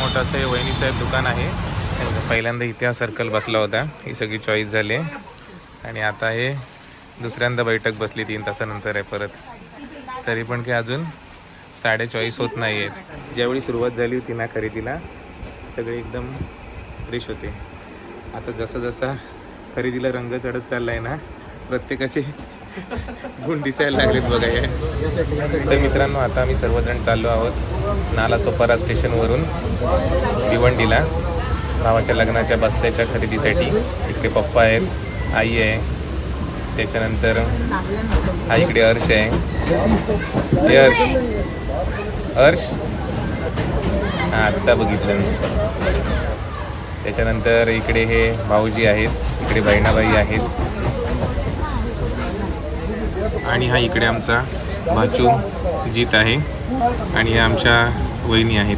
मोठं असं हे वहिनीसाहेब दुकान आहे. पहिल्यांदा इथे हा सर्कल बसला होता. ही सगळी चॉईस झाली. आणि आता हे दुसऱ्यांदा बैठक बसली तीन तासानंतर आहे परत. तरी पण काही अजून साडे चॉईस होत नाही आहेत ज्यावेळी सुरुवात झाली होती ना खरेदीला सगळे एकदम फ्रेश होते. आता जसा जसा खरेदीला रंग चढत चालला आहे ना प्रत्येकाचे गुण दिसायला लागलेत बघा हे. तर मित्रांनो आता आम्ही सर्वजण चाललो आहोत नाला सोपारा स्टेशनवरून भिवंडीला. भावाच्या लग्नाच्या बस्त्याच्या खरेदीसाठी. इकडे पप्पा आहेत आई आहे. त्याच्यानंतर हा इकडे हर्ष आहे. हे हर्ष हर्ष हा आत्ता बघितलं मी. त्याच्यानंतर इकडे हे भाऊजी आहेत इकडे बहिणाबाई आहेत. आणि हा इकडे आमचा भाचू जीत आहे आणि या आमच्या वहिनी आहेत.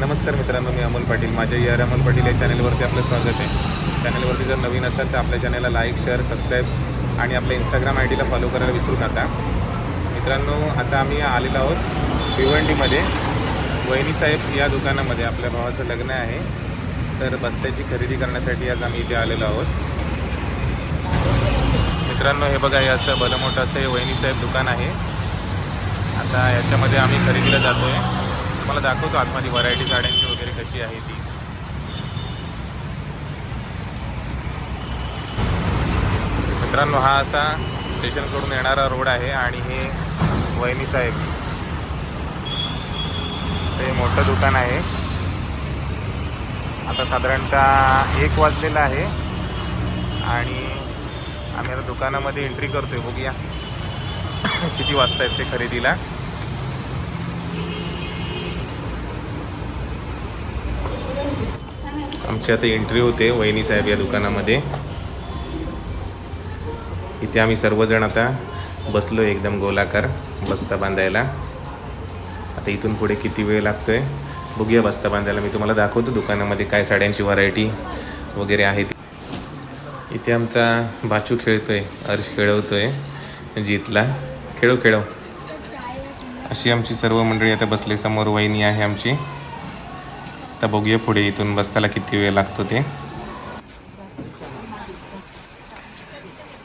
नमस्कार मित्रांनो मी अमोल पाटील. माझ्या या अमोल पाटील या चॅनलवरती आपलं स्वागत आहे. चॅनलवरती जर नवीन असाल तर आपल्या चॅनलला लाईक शेअर सबस्क्राईब आणि आपल्या इंस्टाग्राम आय डीला फॉलो करायला विसरू नका. मित्रांनो आता आम्ही आलेलो आहोत भिवंडीमध्ये. वहिनीसाहेब या दुकानामध्ये. आपल्या भावाचं लग्न आहे. तर बस्त्याची खरेदी करण्यासाठी आज आम्ही इथे आलेलो आहोत. मित्रांनो हे बघा हे असं भलं मोठं असं हे वहिनीसाहेब दुकान आहे. आता याच्यामध्ये आम्ही खरेदीला जातो आहे तुम्हाला दाखवतो आतमध्ये व्हरायटी साड्यांची वगैरे कशी आहे ती. मित्रांनो हा असा स्टेशनकडून येणारा रोड आहे आणि हे वहिनी साहेब. हे मोठं दुकान आहे. आता साधारणतः एक वाजलेला आहे. आणि आम्ही आता दुकानामध्ये एंट्री करतोय. बघूया. किती वाजता आहेत ते खरेदीला. आमची आता एंट्री होते वहिनी साहेब या दुकानामध्ये. इथे आम्ही सर्वजण आता बसलो एकदम गोलाकार बस्ता बांधायला. आता इथून पुढे किती वेळ लागतो आहे बघूया बस्ता बांधायला. मी तुम्हाला दाखवतो दुकानामध्ये काय साड्यांची व्हरायटी वगैरे आहे ती. इथे आमचा बाचू खेळतो आहे अर्श खेळवतो आहे जीतला. खेळो खेळव अशी आमची सर्व मंडळी आता बसले समोर वहिनी आहे आमची. आता बघूया पुढे इथून बसताला किती वेळ लागतो ते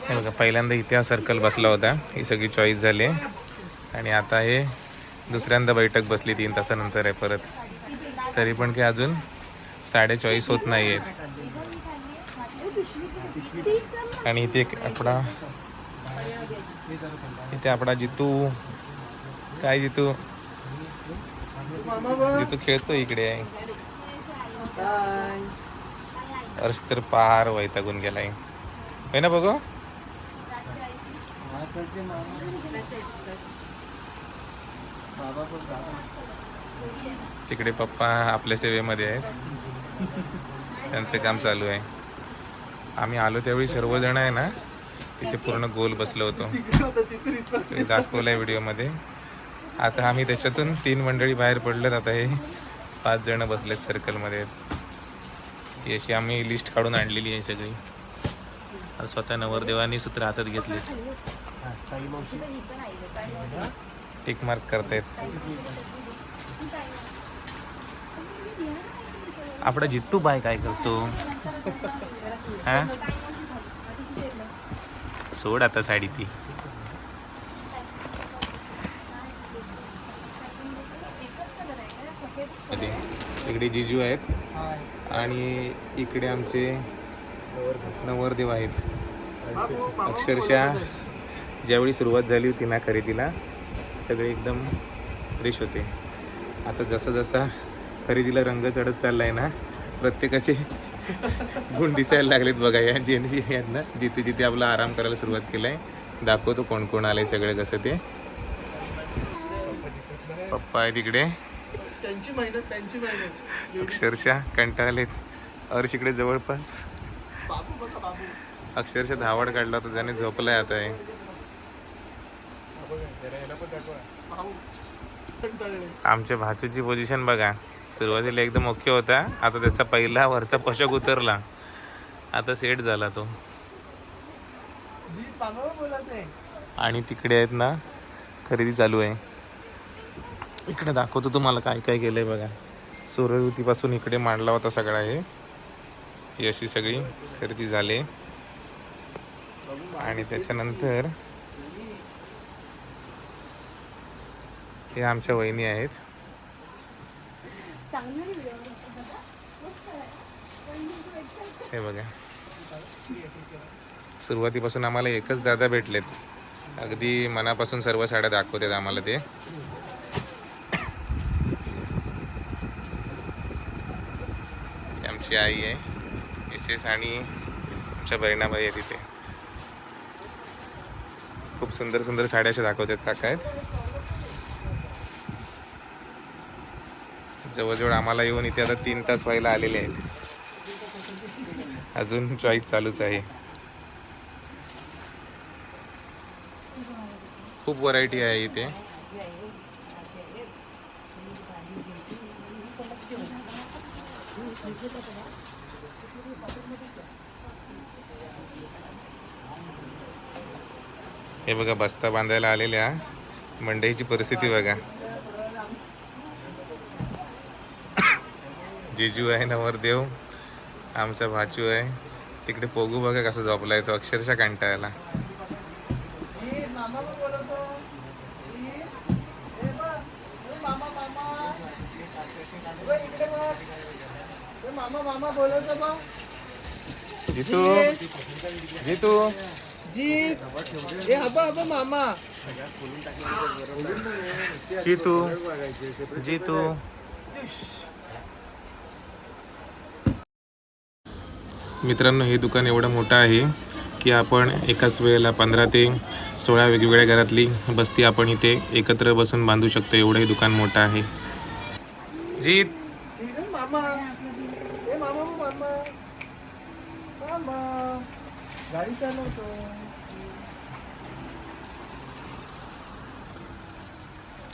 हे बघा पहिल्यांदा इथे हा सर्कल बसला होता. ही सगळी चॉईस झाली. आणि आता हे दुसऱ्यांदा बैठक बसली तीन तासानंतर आहे परत. तरी पण काही अजून साडे चॉईस होत नाही आहेत आणि इथे एक आपला इथे आपला जितू. काय जितू? जितू खेळतो इकडे. अर्श तर पार वैतागून गेलाय. होय ना बघू? तिकडे पप्पा आपल्या सेवेमध्ये आहेत. त्यांचं काम चालू आहे. आम्ही आलो त्यावेळी सर्वजण आहे ना तिथे पूर्ण गोल बसलो होतो. ते आहे व्हिडिओमध्ये. आता आम्ही त्याच्यातून तीन मंडळी बाहेर पडलेत. आता हे पाच जण बसलेत सर्कलमध्ये ही अशी आम्ही लिस्ट काढून आणलेली आहे सगळी. स्वतः नवरदेवानी सूत्र हातात घेतलेत. टिक मार्क करतायत. आपला जित्तू बाय काय करतो? हा? सोड आता साडी ती. इकडे जिजू आहेत. आणि इकडे आमचे नवरदेव आहेत. अक्षरशः ज्यावेळी सुरुवात झाली होती ना खरेदीला सगळे एकदम फ्रेश होते. आता जसा जसा खरेदीला रंग चढत चाललाय ना प्रत्येकाचे गुण दिसायला लागलेत बघा या जेनजी आहेत ना जिथे जिथे आपला आराम करायला सुरुवात केलाय दाखवतो कोण कोण आलंय सगळे कसं ते. पप्पा आहे तिकडे त्यांची मेहनत त्यांची मेहनत. अक्षरशः कंटाळलेत. अर्श इकडे जवळपास. अक्षरशः धावड काढला होता त्याने झोपलाय आता हे. बाबू आमच्या भाचूची पोझिशन बघा. सुरुवातीला एकदम ओके होता. आता त्याचा पहिला वरचा पशक उतरला. आता सेट झाला तो. आणि तिकडे आहेत ना खरेदी चालू आहे. इकडे दाखवतो तुम्हाला काय काय केलंय बघा. सूर्यवृत्तीपासून इकडे मांडला होता सगळा हे. ही अशी सगळी खरेदी झाली. आणि त्याच्यानंतर हे आमच्या वहिनी आहेत. हे बघा. सुरुवातीपासून आम्हाला एकच दादा भेटलेत. अगदी मनापासून सर्व साड्या दाखवतात आम्हाला ते. आमची आई आहे. मिसेस आणि आमच्या बहिणाबाई आहे तिथे खूप सुंदर सुंदर साड्या अशा दाखवतात काका आहेत. जवळजवळ आम्हाला येऊन इथे आता तीन तास व्हायला आलेले आहेत. अजून चॉईस चालूच आहे. खूप व्हरायटी आहे इथे. हे बघा बस्ता बांधायला आलेल्या. मंडईची परिस्थिती बघा. जेजू आहे नवरदेव आमचा भाचू आहे. तिकडे पोगू बघा कसं झोपलाय तो अक्षरशः कंटाळला. जितू जितू. जी ए हबा हबा मामा जितू जितू. मित्रांनो हे दुकान एवढं मोठं आहे की आपण एकाच वेळेला पंधरा ते सोळा वेगवेगळ्या घरातली बस्ती आपण इथे एकत्र बसून बांधू शकतो. एवढं हे दुकान मोठं आहे. जीत.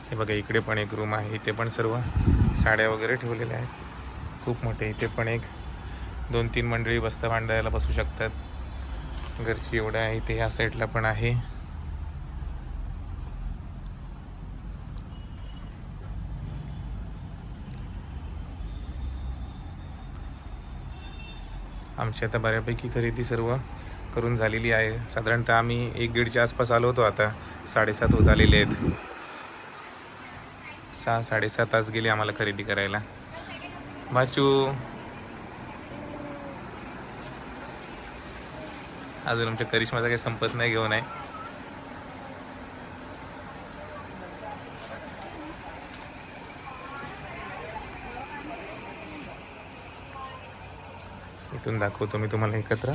हे बघा इकडे पण एक रूम आहे. इथे पण सर्व साड्या वगैरे ठेवलेल्या आहेत. खूप मोठे. इथे पण एक दोन तीन मंडळी बस्ता मांडायला बसू शकतात. घरची एवढं आहे ते ह्या साईडला पण आहे. आमची आता बऱ्यापैकी खरेदी सर्व करून झालेली आहे. साधारणतः आम्ही एक दीडच्या आसपास आलो होतो आता. साडेसात होत आलेले आहेत. सहा साडेसात तास गेले आम्हाला खरेदी करायला. बाचू अजून आमच्या करिश्माचा काही संपत नाही घेऊन आहे इथून दाखवतो मी तुम्हाला एकत्र.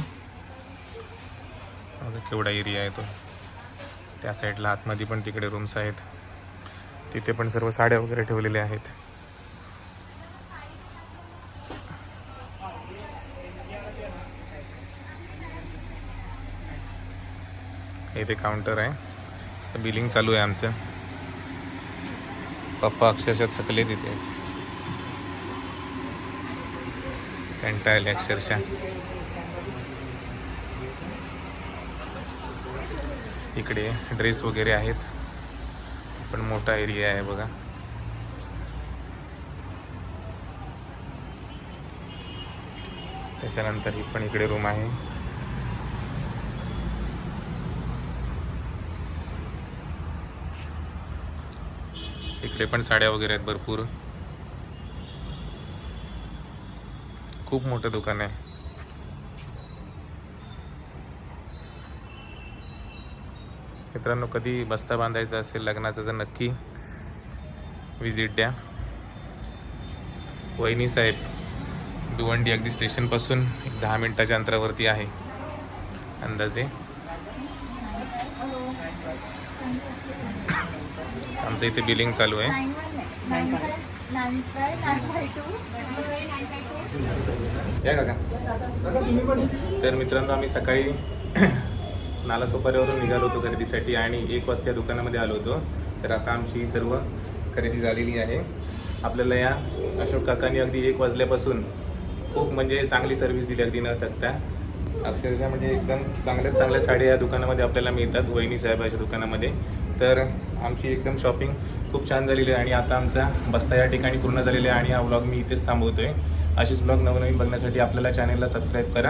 केवढा एरिया आहे तो. त्या साईडला आतमध्ये पण तिकडे रूम्स आहेत. तिथे पण सर्व साड्या वगैरे ठेवलेल्या आहेत. इथे काउंटर आहे. बिलिंग चालू आहे आमचं. पप्पा अक्षरशः थकले तिथे कंटाळले अक्षरशः. इकडे ड्रेस वगैरे आहेत. पण मोठा एरिया आहे बघा. त्याच्यानंतर ही पण इकडे रूम आहे. इकडे पण साड्या वगैरे आहेत भरपूर. खूप मोठं दुकान आहे. मित्रांनो कधी बस्ता बांधायचा असेल लग्नाचा तर नक्की विजिट द्या. वहिनी साहेब दुवंडी अगदी स्टेशनपासून एक दहा मिनटाच्या अंतरावरती आहे. अंदाजे. आमचं इथे बिलिंग चालू आहे. या काका. तर मित्रांनो आम्ही सकाळी नालासोपाऱ्यावरून निघालो होतो खरेदीसाठी आणि एक वाजता या दुकानामध्ये आलो होतो. तर आता आमची ही सर्व खरेदी झालेली आहे. आपल्याला या अशोक काकांनी अगदी एक वाजल्यापासून खूप म्हणजे चांगली सर्व्हिस दिली अगदी न थकता. अक्षरशः म्हणजे एकदम चांगल्या चांगल्या साड्या या दुकानामध्ये आपल्याला मिळतात वहिनी साहेबाच्या दुकानामध्ये. तर आमची एकदम शॉपिंग खूप छान झालेली आहे आणि आता आमचा बस्ता या ठिकाणी पूर्ण झालेला आहे आणि हा व्लॉग मी इथेच थांबवतो आहे असेच ब्लॉग नवनवीन बघण्यासाठी आपल्याला चॅनलला सबस्क्राईब करा.